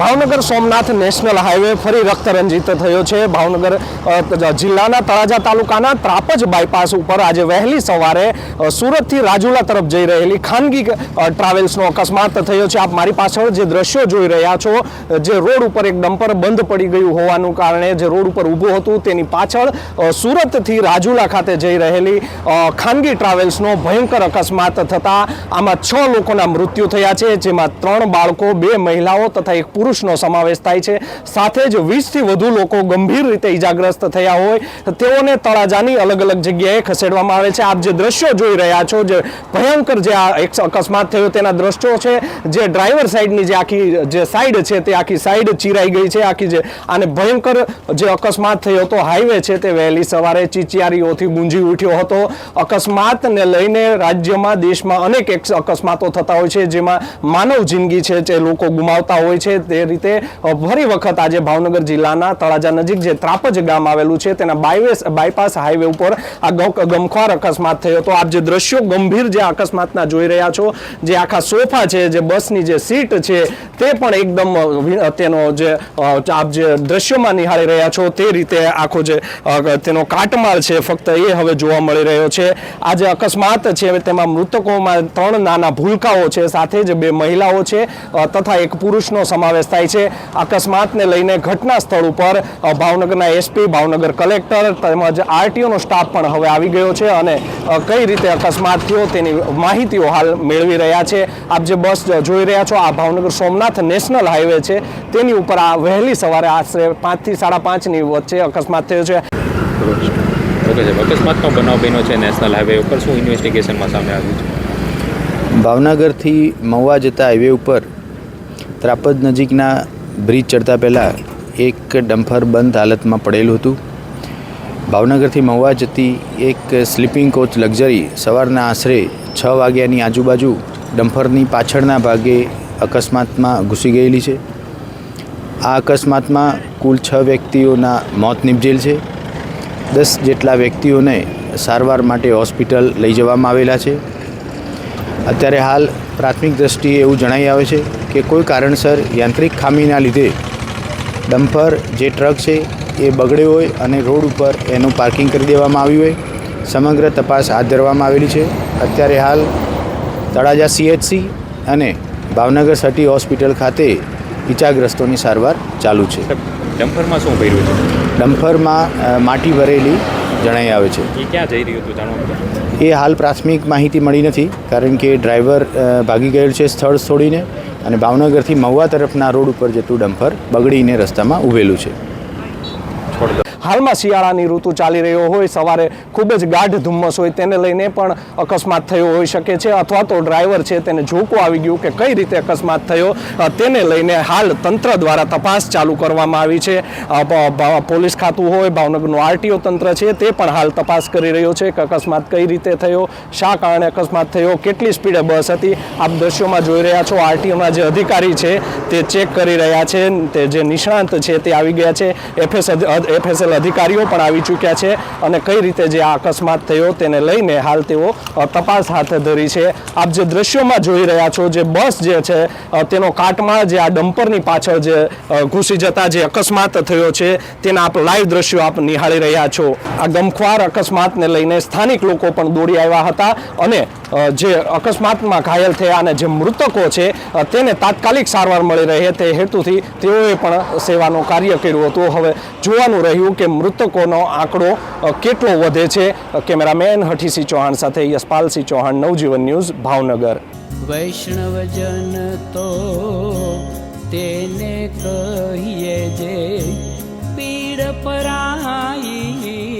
Bhavnagar Somnath national highway ફરી રક્તરંજિત થયો છે. ભાવનગર જિલ્લાના તળાજા તાલુકાના ત્રાપજ બાયપાસ ઉપર આજે વહેલી સવારે સુરતથી રાજુલા તરફ જઈ રહેલી ખાનગી ટ્રાવેલ્સનો અકસ્માત થયો છે. આપ મારી પાછળ જે દ્રશ્યો જોઈ રહ્યા છો, જે રોડ ઉપર એક ડમ્પર બંધ પડી ગયું હોવાનું કારણે જે રોડ ઉપર ઊભું હતું તેની પાછળ સુરતથી રાજુલા ખાતે જઈ રહેલી ખાનગી ટ્રાવેલ્સનો ભયંકર અકસ્માત થતા આમાં છ લોકોના મૃત્યુ થયા છે, જેમાં ત્રણ બાળકો, બે મહિલાઓ તથા એક પુરુષનો સમાવેશ થાય છે. સાથે જ વીસથી વધુ લોકો ગંભીર રીતે ઈજાગ્રસ્ત થયા હોય. તેઓને તળાજાની અલગ અલગ જગ્યાએ ખસેડવામાં આવે છે. આપ જે દ્રશ્યો જોઈ રહ્યા છો, જે ભયંકર જે આ અકસ્માત થયો તેના દ્રશ્યો છે. જે ડ્રાઈવર સાઈડની જે આખી, જે સાઈડ છે તે આખી સાઈડ ચીરાઈ ગઈ છે. આખી જે આને ભયંકર જે અકસ્માત થયો હતો હાઈવે છે તે વહેલી સવારે ચીચિયારીઓથી ગુંજી ઉઠ્યો હતો. અકસ્માતને લઈને રાજ્યમાં, દેશમાં અનેક અકસ્માતો થતા હોય છે. જેમાં માનવ જિંદગી છે જે લોકો ગુમાવતા હોય છે. તે રીતે ફરી વખત આજે ભાવનગર જિલ્લાના તળાજા નજીક જે ત્રાપજ ગામ આવેલું છે, તેના બાયવેસ, બાયપાસ હાઈવે ઉપર આ ગમખ્વાર અકસ્માત થયો હતો. આપ જે દ્રશ્યો ગંભીર જે અકસ્માતના જોઈ રહ્યા છો, જે આખા સોફા છે, જે બસની જે સીટ છે, તે પણ એકદમ તેનો જે આપ જે દ્રશ્યોમાં નિહાળી રહ્યા છો, તે રીતે આખો જે તેનો કાટમાળ છે, ફક્ત એ હવે જોવા મળી રહ્યો છે. આ જે અકસ્માત છે, તેમાં મૃતકોમાં ત્રણ નાના ભૂલકાઓ છે, સાથે જ બે મહિલાઓ છે તથા એક પુરુષનો સમાવેશ થાય છે. અકસ્માતને લઈને ઘટના સ્થળ ઉપર ભાવનગરના એસપી ભાવનગર કલેક્ટર તેમજ આરટીઓનો સ્ટાફ પણ હવે આવી ગયો છે અને કઈ રીતે અકસ્માત થયો તેની માહિતીઓ હાલ મેળવી રહ્યા છે. આપ જે બસ જોઈ રહ્યા છો આ ભાવનગર સોમનાથ નેશનલ હાઈવે છે. તેની ઉપર આ વહેલી સવારે આશરે પાંચથી સાડા પાંચની વચ્ચે અકસ્માત થયો છે. ઓકે સાહેબ અકસ્માતનો બનાવ બન્યો છે નેશનલ હાઈવે ઉપર. શું ઇન્વેસ્ટિગેશનમાં સામે આવ્યું છે? ભાવનગરથી મહુવા જતા હાઈવે ઉપર ત્રાપજ નજીકના બ્રિજ ચડતા પહેલાં એક ડમ્ફર બંધ હાલતમાં પડેલું હતું. ભાવનગરથી મહુવા જતી એક સ્લીપિંગ કોચ લક્ઝરી સવારના આશરે છ વાગ્યાની આજુબાજુ ડમ્ફરની પાછળના ભાગે અકસ્માતમાં ઘૂસી ગયેલી છે. આ અકસ્માતમાં કુલ છ વ્યક્તિઓના મોત નિપજેલ છે. દસ જેટલા વ્યક્તિઓને સારવાર માટે હોસ્પિટલ લઈ જવામાં આવેલા છે. અત્યારે હાલ પ્રાથમિક દ્રષ્ટિએ એવું જણાઈ આવે છે કે કોઈ કારણસર યાંત્રિક ખામીના લીધે ડમ્પર જે ટ્રક છે એ બગડ્યો હોય અને રોડ ઉપર એનું પાર્કિંગ કરી દેવામાં આવ્યું હોય. સમગ્ર તપાસ હાથ ધરવામાં આવેલી છે. અત્યારે હાલ તળાજા સીએચસી અને ભાવનગર સટી હોસ્પિટલ ખાતે ઈજાગ્રસ્તોની સારવાર ચાલુ છે. સાહેબ ડમ્પરમાં શું ભર્યું છે? ડમ્પરમાં માટી ભરેલી જણાઈ આવે છે. એ ક્યાં જઈ રહ્યું હતું જાણવા એ હાલ પ્રાથમિક માહિતી મળી નથી કારણ કે ડ્રાઈવર ભાગી ગયેલ છે સ્થળ છોડીને અને ભાવનગરથી મહુવા તરફના રોડ ઉપર જતું ડમ્પર બગડીને રસ્તામાં ઊભેલું છે. હાલમાં શિયાળાની ઋતુ ચાલી રહ્યો હોય, સવારે ખૂબ જ ગાઢ ધુમ્મસ હોય, તેને લઈને પણ અકસ્માત થયો હોઈ શકે છે, અથવા તો ડ્રાઈવર છે તેને ઝોકું આવી ગયું કે કઈ રીતે અકસ્માત થયો તેને લઈને હાલ તંત્ર દ્વારા તપાસ ચાલુ કરવામાં આવી છે. પોલીસ ખાતું હોય, ભાવનગરનું આરટીઓ તંત્ર છે, તે પણ હાલ તપાસ કરી રહ્યો છે કે અકસ્માત કઈ રીતે થયો, શા કારણે અકસ્માત થયો, કેટલી સ્પીડે બસ હતી, આપ દ્રશ્યોમાં જોઈ રહ્યા છો, આરટીઓના જે અધિકારી છે તે ચેક કરી રહ્યા છે, તે જે નિષ્ણાંત છે તે આવી ગયા છે, એફએસ એફએસએલ અધિકારીઓ પણ આવી ચૂક્યા છે અને કઈ રીતે જે આ અકસ્માત થયો તેને લઈને હાલ તેઓ તપાસ હાથ ધરી છે. આપ જે દ્રશ્યોમાં જોઈ રહ્યા છો, જે બસ જે છે તેનો કાટમાળ, જે આ ડમ્પરની પાછળ જે ઘૂસી જતા જે અકસ્માત થયો છે, તેના આપ લાઈવ દ્રશ્યો આપ નિહાળી રહ્યા છો. આ ગમખ્વાર અકસ્માતને લઈને સ્થાનિક લોકો પણ દોડી આવ્યા હતા અને જે અકસ્માતમાં ઘાયલ થયા અને જે મૃતકો છે તેને તાત્કાલિક સારવાર મળી રહે તે હેતુથી તેઓએ પણ સેવાનું કાર્ય કર્યું હતું. હવે જોવાનું રહ્યું કે મૃતકોનો આંકડો કેટલો વધે છે? કેમેરામેન હઠીસિંહ ચૌહાણ સાથે યશપાલસિંહ ચૌહાણ, નવજીવન ન્યૂઝ, ભાવનગર. વૈષ્ણવજન તો તેને કહીએ જે પીડ પરાઈ